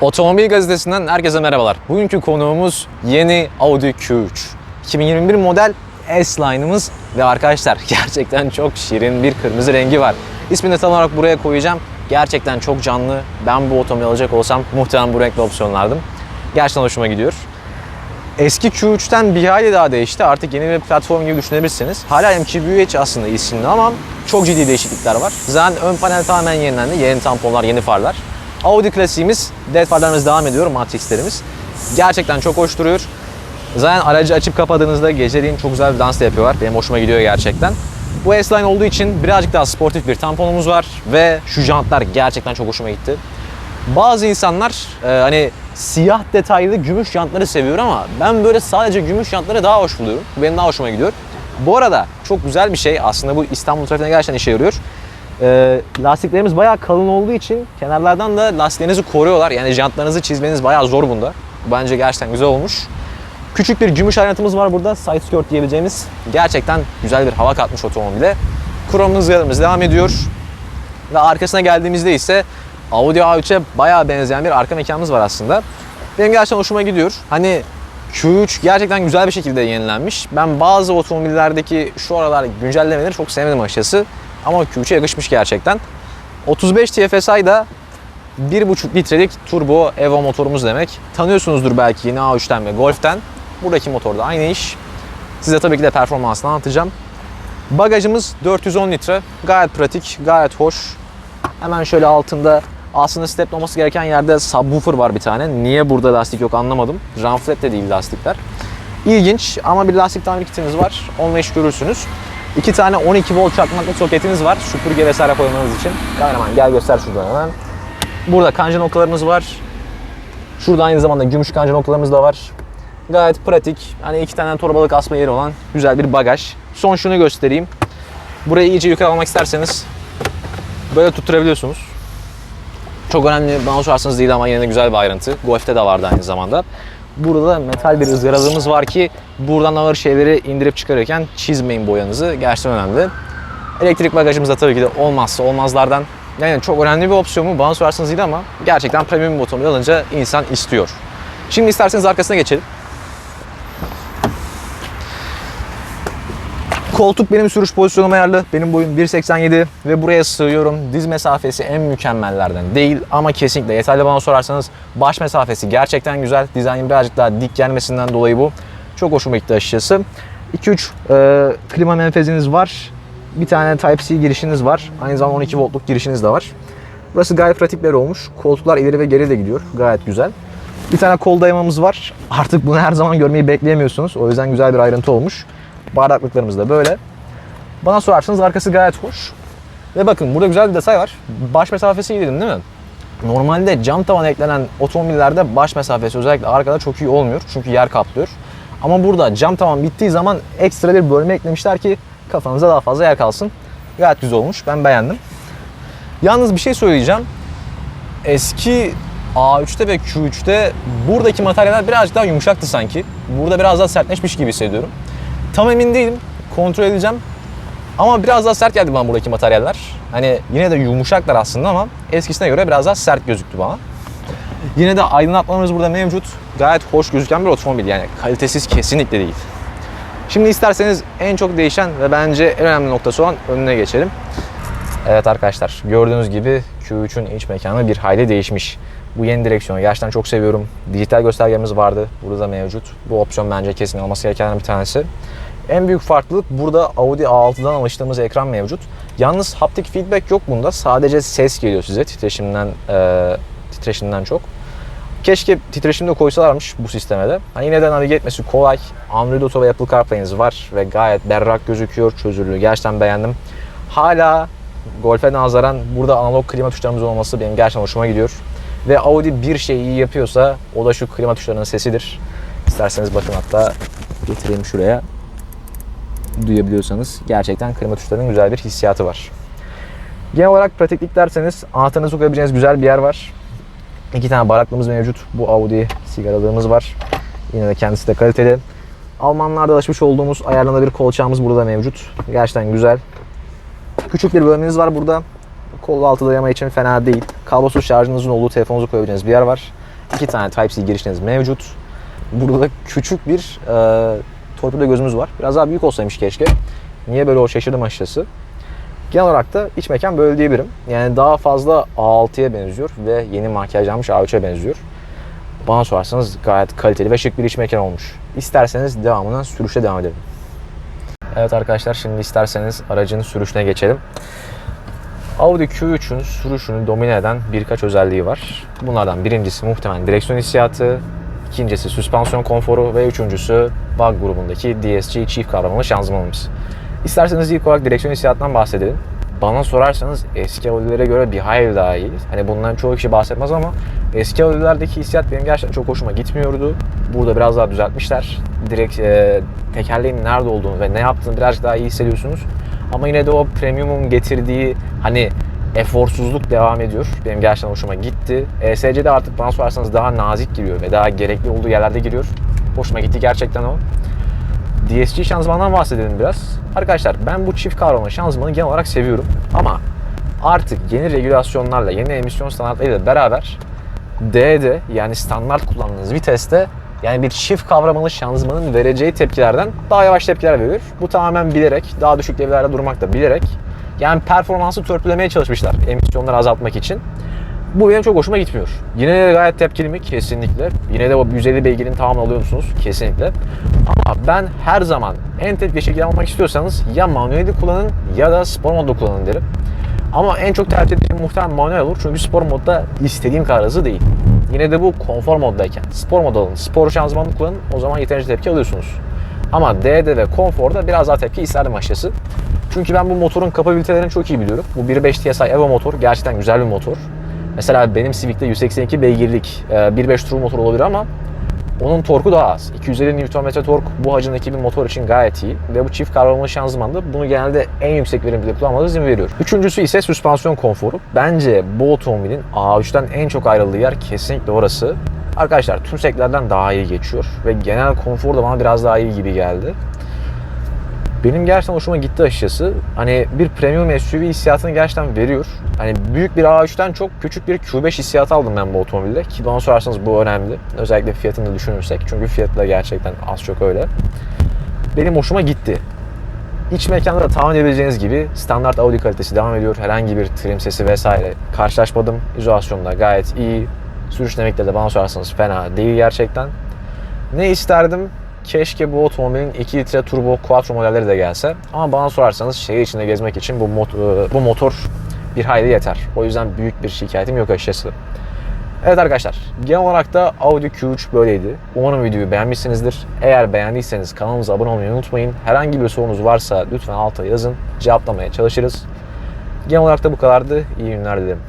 Otomobil gazetesinden herkese merhabalar. Bugünkü konuğumuz yeni Audi Q3. 2021 model S-Line'ımız ve arkadaşlar gerçekten çok şirin bir kırmızı rengi var. İsmini tam olarak buraya koyacağım. Gerçekten çok canlı. Ben bu otomobili alacak olsam muhtemelen bu renkli opsiyonlardım. Gerçekten hoşuma gidiyor. Eski Q3'ten bir hayli daha değişti. Artık yeni bir platform gibi düşünebilirsiniz. Hala MQBH aslında isimli ama çok ciddi değişiklikler var. Zaten ön panel tamamen yenilendi. Yeni tamponlar, yeni farlar. Audi klasiğimiz, LED farlarımız devam ediyor, Matrix'lerimiz. Gerçekten çok hoş duruyor. Zaten aracı açıp kapadığınızda geceleyin çok güzel bir dans da yapıyorlar. Benim hoşuma gidiyor gerçekten. Bu S-Line olduğu için birazcık daha sportif bir tamponumuz var ve şu jantlar gerçekten çok hoşuma gitti. Bazı insanlar e, hani siyah detaylı gümüş jantları seviyor ama ben böyle sadece gümüş jantları daha hoş buluyorum. Bu benim daha hoşuma gidiyor. Bu arada çok güzel bir şey aslında bu İstanbul trafiğine gerçekten işe yarıyor. E, lastiklerimiz bayağı kalın olduğu için kenarlardan da lastiklerinizi koruyorlar. Yani jantlarınızı çizmeniz bayağı zor bunda. Bu Bence gerçekten güzel olmuş. Küçük bir gümüş ayrıntımız var burada. Side skirt diyebileceğimiz. Gerçekten güzel bir hava katmış otomobile. Krom hızlarımız devam ediyor. Ve arkasına geldiğimizde ise Audi A3'e bayağı benzeyen bir arka mekanımız var aslında. Benim gerçekten hoşuma gidiyor. Hani Q3 gerçekten güzel bir şekilde yenilenmiş. Ben bazı otomobillerdeki şu aralar güncellemeleri çok sevmedim açıkçası. Ama Q3'e yakışmış gerçekten. 35 TFSI da 1.5 litrelik turbo Evo motorumuz demek. Tanıyorsunuzdur belki yine A3'ten ve Golf'ten. Buradaki motor da aynı iş. Size tabii ki de performansını anlatacağım. Bagajımız 410 litre. Gayet pratik, gayet hoş. Hemen şöyle altında aslında step olması gereken yerde subwoofer var bir tane. Niye burada lastik yok anlamadım. Run flat de değil lastikler. İlginç ama bir lastik tamir kitimiz var. Onunla iş görürsünüz. İki tane 12 volt çakmaklı soketiniz var. Süpürge vesaire koymanız için. Kahraman gel göster şuradan hemen. Burada kanca noktalarımız var. Şurada aynı zamanda gümüş kanca noktalarımız da var. Gayet pratik. Hani iki tane torbalık asma yeri olan güzel bir bagaj. Son şunu göstereyim. Burayı iyice yukarı almak isterseniz böyle tutturabiliyorsunuz. Çok önemli bana sorarsanız değil ama yine de güzel bir ayrıntı. Golf'te de vardı aynı zamanda. Burada da metal bir ızgaralığımız var ki buradan ağır şeyleri indirip çıkarırken çizmeyin boyanızı. Gerçekten önemli. Elektrik bagajımız da tabii ki de olmazsa olmazlardan. Yani çok önemli bir opsiyon mu bana sorarsanız değil ama gerçekten premium bir otomobil alınca insan istiyor. Şimdi isterseniz arkasına geçelim. Koltuk benim sürüş pozisyonum ayarlı. Benim boyum 1.87 ve buraya sığıyorum. Diz mesafesi en mükemmellerden değil ama kesinlikle yeterli bana sorarsanız baş mesafesi gerçekten güzel. Dizaynın birazcık daha dik gelmesinden dolayı bu. Çok hoşuma gitti açıkçası. 2-3 e, klima menfeziniz var. Bir tane Type-C girişiniz var. Aynı zamanda 12 voltluk girişiniz de var. Burası gayet pratikler olmuş. Koltuklar ileri ve geri de gidiyor. Gayet güzel. Bir tane kol dayamamız var. Artık bunu her zaman görmeyi bekleyemiyorsunuz. O yüzden güzel bir ayrıntı olmuş. Bardaklıklarımız da böyle. Bana sorarsanız arkası gayet hoş. Ve bakın burada güzel bir detay var. Baş mesafesi iyi dedim değil mi? Normalde cam tavana eklenen otomobillerde baş mesafesi özellikle arkada çok iyi olmuyor. Çünkü yer kaplıyor. Ama burada cam tavan bittiği zaman ekstra bir bölme eklemişler ki kafanıza daha fazla yer kalsın. Gayet güzel olmuş. Ben beğendim. Yalnız bir şey söyleyeceğim. Eski A3'te ve Q3'te buradaki materyaller birazcık daha yumuşaktı sanki. Burada biraz daha sertleşmiş gibi hissediyorum. Tam emin değilim. Kontrol edeceğim. Ama biraz daha sert geldi bana buradaki materyaller. Hani yine de yumuşaklar aslında ama eskisine göre biraz daha sert gözüktü bana. Yine de aydınlatmalarımız burada mevcut. Gayet hoş gözüken bir otomobil yani kalitesiz kesinlikle değil. Şimdi isterseniz en çok değişen ve bence en önemli noktası olan önüne geçelim. Evet arkadaşlar gördüğünüz gibi Q3'ün iç mekanı bir hayli değişmiş. Bu yeni direksiyonu gerçekten çok seviyorum. Dijital göstergemiz vardı. Burada da mevcut. Bu opsiyon bence kesin olması gerekenlerden bir tanesi. En büyük farklılık burada Audi A6'dan alıştığımız ekran mevcut. Yalnız haptik feedback yok bunda. Sadece ses geliyor size titreşimden e, titreşimden çok. Keşke titreşim de koysalarmış bu sisteme de. Hani yine de navige etmesi kolay. Android Auto ve Apple CarPlay'iniz var ve gayet berrak gözüküyor. Çözünürlüğü gerçekten beğendim. Hala Golf'e nazaran burada analog klima tuşlarımız olması benim gerçekten hoşuma gidiyor. Ve Audi bir şeyi iyi yapıyorsa o da şu klima tuşlarının sesidir. İsterseniz bakın hatta getireyim şuraya. Duyabiliyorsanız gerçekten klima tuşlarının güzel bir hissiyatı var. Genel olarak pratiklik derseniz anahtarınızı sokabileceğiniz güzel bir yer var. İki tane baraklığımız mevcut. Bu Audi sigaralığımız var. Yine de kendisi de kaliteli. Almanlarda alışmış olduğumuz ayarlanabilir kolçağımız burada mevcut. Gerçekten güzel. Küçük bir bölmeniz var burada. Kol altı dayama için fena değil. Kablosuz şarjınızın olduğu telefonunuzu koyabileceğiniz bir yer var. İki tane Type-C girişiniz mevcut. Burada da küçük bir e, torpido gözümüz var. Biraz daha büyük olsaymış keşke. Niye böyle o şaşırdım açıkçası. Genel olarak da iç mekan böyle diyebilirim. Yani daha fazla A6'ya benziyor ve yeni makyajlanmış A3'e benziyor. Bana sorarsanız gayet kaliteli ve şık bir iç mekan olmuş. İsterseniz devamından sürüşe devam edelim. Evet arkadaşlar şimdi isterseniz aracın sürüşüne geçelim. Audi Q3'ün sürüşünü domine eden birkaç özelliği var. Bunlardan birincisi muhtemelen direksiyon hissiyatı, ikincisi süspansiyon konforu ve üçüncüsü BAG grubundaki DSG çift kavramalı şanzımanımız. İsterseniz ilk olarak direksiyon hissiyatından bahsedelim. Bana sorarsanız eski Audi'lere göre bir hayli daha iyi. Hani bundan çoğu kişi bahsetmez ama eski Audi'lerdeki hissiyat benim gerçekten çok hoşuma gitmiyordu. Burada biraz daha düzeltmişler. Direkt e, tekerleğin nerede olduğunu ve ne yaptığını birazcık daha iyi hissediyorsunuz. Ama yine de o premium'un getirdiği hani eforsuzluk devam ediyor. Benim gerçekten hoşuma gitti. ESC'de artık bana sorarsanız daha nazik giriyor ve daha gerekli olduğu yerlerde giriyor. Hoşuma gitti gerçekten o. DSG şanzımandan bahsedelim biraz. Arkadaşlar ben bu çift kavramalı şanzımanı genel olarak seviyorum. Ama artık yeni regülasyonlarla, yeni emisyon standartlarıyla beraber D'de yani standart kullandığınız viteste yani bir çift kavramalı şanzımanın vereceği tepkilerden daha yavaş tepkiler veriyor. Bu tamamen bilerek, daha düşük devirlerde durmak da bilerek. Yani performansı törpülemeye çalışmışlar emisyonları azaltmak için. Bu benim çok hoşuma gitmiyor. Yine de gayet tepkili mi? Kesinlikle. Yine de o 150 beygirin tamamını alıyor musunuz? Kesinlikle. Ama ben her zaman en tepkili şekilde almak istiyorsanız ya manueli kullanın ya da spor modda kullanın derim. Ama en çok tercih edeceğim muhtemelen manuel olur. Çünkü spor modda istediğim kadar hızlı değil. Yine de bu konfor moddayken spor mod alın, spor şanzımanı kullanın o zaman yeterince tepki alıyorsunuz. Ama D'de ve konforda biraz daha tepki isterdim açıkçası. Çünkü ben bu motorun kapabilitelerini çok iyi biliyorum. Bu 1.5 TSI Evo motor gerçekten güzel bir motor. Mesela benim Civic'te 182 beygirlik e, 1.5 turbo motor olabilir ama onun torku daha az. 250 Nm tork bu hacimdeki bir motor için gayet iyi. Ve bu çift kavramalı şanzımanda bunu genelde en yüksek verimlilikte kullanmanıza izin veriyor. Üçüncüsü ise süspansiyon konforu. Bence bu otomobilin A3'ten en çok ayrıldığı yer kesinlikle orası. Arkadaşlar tüm seklerden daha iyi geçiyor ve genel konfor da bana biraz daha iyi gibi geldi. Benim gerçekten hoşuma gitti açıkçası. Hani bir premium SUV hissiyatını gerçekten veriyor. Hani büyük bir A3'ten çok küçük bir Q5 hissiyatı aldım ben bu otomobilde. Ki bana sorarsanız bu önemli. Özellikle fiyatını düşünürsek. Çünkü fiyatı da gerçekten az çok öyle. Benim hoşuma gitti. İç mekanda da tahmin edebileceğiniz gibi standart Audi kalitesi devam ediyor. Herhangi bir trim sesi vesaire karşılaşmadım. İzolasyon da gayet iyi. Sürüş dinamikleri de bana sorarsanız fena değil gerçekten. Ne isterdim? Keşke bu otomobilin 2 litre turbo quattro modelleri de gelse. Ama bana sorarsanız şehir içinde gezmek için bu, mot- bu motor bir hayli yeter. O yüzden büyük bir şikayetim yok açıkçası. Evet arkadaşlar, genel olarak da Audi Q3 böyleydi. Umarım videoyu beğenmişsinizdir. Eğer beğendiyseniz kanalımıza abone olmayı unutmayın. Herhangi bir sorunuz varsa lütfen alta yazın. Cevaplamaya çalışırız. Genel olarak da bu kadardı. İyi günler dilerim.